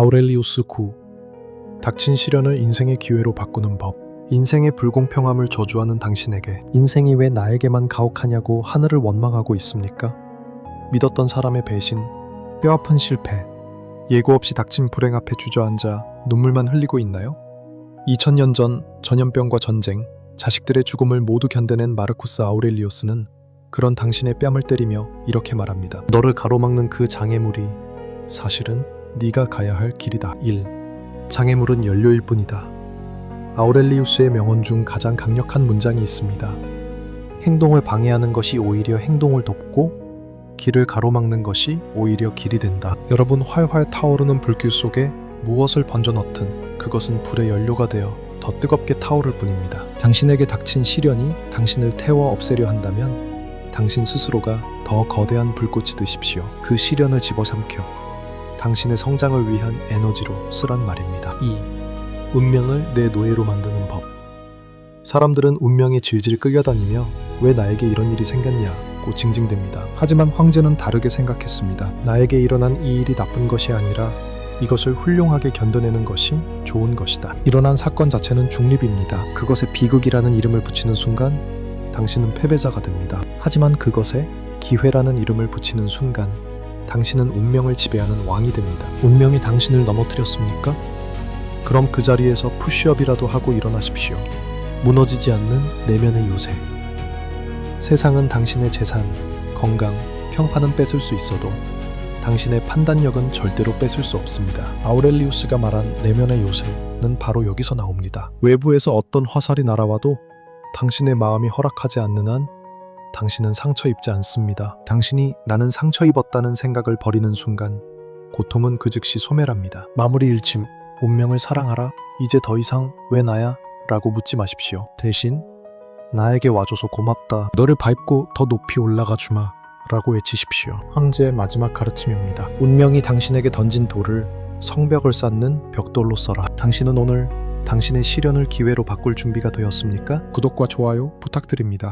아우렐리우스 9 닥친 시련을 인생의 기회로 바꾸는 법 인생의 불공평함을 저주하는 당신에게 인생이 왜 나에게만 가혹하냐고 하늘을 원망하고 있습니까? 믿었던 사람의 배신, 뼈아픈 실패, 예고 없이 닥친 불행 앞에 주저앉아 눈물만 흘리고 있나요? 2000년 전 전염병과 전쟁, 자식들의 죽음을 모두 견뎌낸 마르쿠스 아우렐리우스는 그런 당신의 뺨을 때리며 이렇게 말합니다. 너를 가로막는 그 장애물이 사실은 네가 가야 할 길이다. 1. 장애물은 연료일 뿐이다. 아우렐리우스의 명언 중 가장 강력한 문장이 있습니다. 행동을 방해하는 것이 오히려 행동을 돕고 길을 가로막는 것이 오히려 길이 된다. 여러분 활활 타오르는 불길 속에 무엇을 번져 넣든 그것은 불의 연료가 되어 더 뜨겁게 타오를 뿐입니다. 당신에게 닥친 시련이 당신을 태워 없애려 한다면 당신 스스로가 더 거대한 불꽃이 되십시오. 그 시련을 집어삼켜 당신의 성장을 위한 에너지로 쓰란 말입니다. 2. 운명을 내 노예로 만드는 법. 사람들은 운명에 질질 끌려다니며 왜 나에게 이런 일이 생겼냐고 징징댑니다. 하지만 황제는 다르게 생각했습니다. 나에게 일어난 이 일이 나쁜 것이 아니라 이것을 훌륭하게 견뎌내는 것이 좋은 것이다. 일어난 사건 자체는 중립입니다. 그것에 비극이라는 이름을 붙이는 순간 당신은 패배자가 됩니다. 하지만 그것에 기회라는 이름을 붙이는 순간 당신은 운명을 지배하는 왕이 됩니다. 운명이 당신을 넘어뜨렸습니까? 그럼 그 자리에서 푸시업이라도 하고 일어나십시오. 무너지지 않는 내면의 요새. 세상은 당신의 재산, 건강, 평판은 뺏을 수 있어도 당신의 판단력은 절대로 뺏을 수 없습니다. 아우렐리우스가 말한 내면의 요새는 바로 여기서 나옵니다. 외부에서 어떤 화살이 날아와도 당신의 마음이 허락하지 않는 한 당신은 상처 입지 않습니다. 당신이 나는 상처 입었다는 생각을 버리는 순간 고통은 그 즉시 소멸합니다. 마무리 일침 운명을 사랑하라. 이제 더 이상 왜 나야? 라고 묻지 마십시오. 대신 나에게 와줘서 고맙다. 너를 밟고 더 높이 올라가 주마. 라고 외치십시오. 황제의 마지막 가르침입니다. 운명이 당신에게 던진 돌을 성벽을 쌓는 벽돌로 써라. 당신은 오늘 당신의 시련을 기회로 바꿀 준비가 되었습니까? 구독과 좋아요 부탁드립니다.